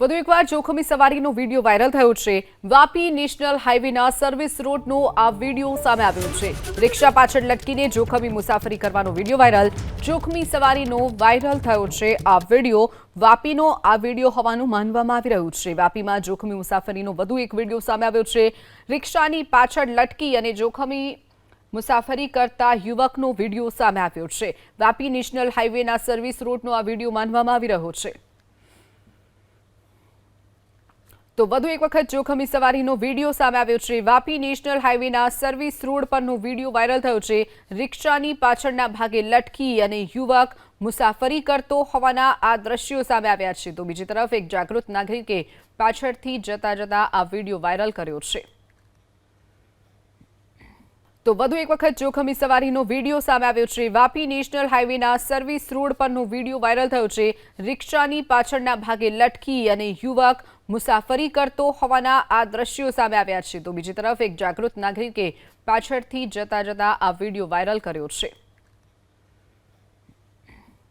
વધુ એકવાર જોખમી સવારીનો વીડિયો વાયરલ થયો છે. વાપી નેશનલ હાઈવેના સર્વિસ રોડનો આ વીડિયો સામે આવ્યો છે. રિક્ષા પાછળ લટકીને જોખમી મુસાફરી કરવાનો વીડિયો વાયરલ. જોખમી સવારીનો વાયરલ થયો છે આ વીડિયો. વાપીનો આ વીડિયો હોવાનું માનવામાં આવી રહ્યું છે. વાપીમાં જોખમી મુસાફરીનો વધુ એક વીડિયો સામે આવ્યો છે. રિક્ષાની પાછળ લટકી અને જોખમી મુસાફરી કરતા યુવકનો વીડિયો સામે આવ્યો છે. વાપી નેશનલ હાઈવેના સર્વિસ રોડનો આ વીડિયો માનવામાં આવી રહ્યો છે. તો વધુ એક વખત જોખમી સવારીનો વીડિયો સામે આવ્યો છે. વાપી નેશનલ હાઈવેના સર્વિસ રોડ પરનો વીડિયો વાયરલ થયો છે. રિક્ષાની પાછળના ભાગે લટકી અને યુવક મુસાફરી કરતો હોવાના આ દ્રશ્યો સામે આવ્યા છે. તો બીજી તરફ એક જાગૃત નાગરિકે પાછળથી જતા જતા આ વીડિયો વાયરલ કર્યો છે. તો વધુ એક વખત જોખમી સવારીનો વીડિયો સામે આવ્યો છે. વાપી નેશનલ હાઈવેના સર્વિસ રોડ પરનો વીડિયો વાયરલ થયો છે. રિક્ષાની પાછળના ભાગે લટકી અને યુવક મુસાફરી કરતો હોવાના આ દ્રશ્યો સામે આવ્યા છે. તો બીજી તરફ એક જાગૃત નાગરિકે પાછળથી જતા જતા આ વીડિયો વાયરલ કર્યો છે.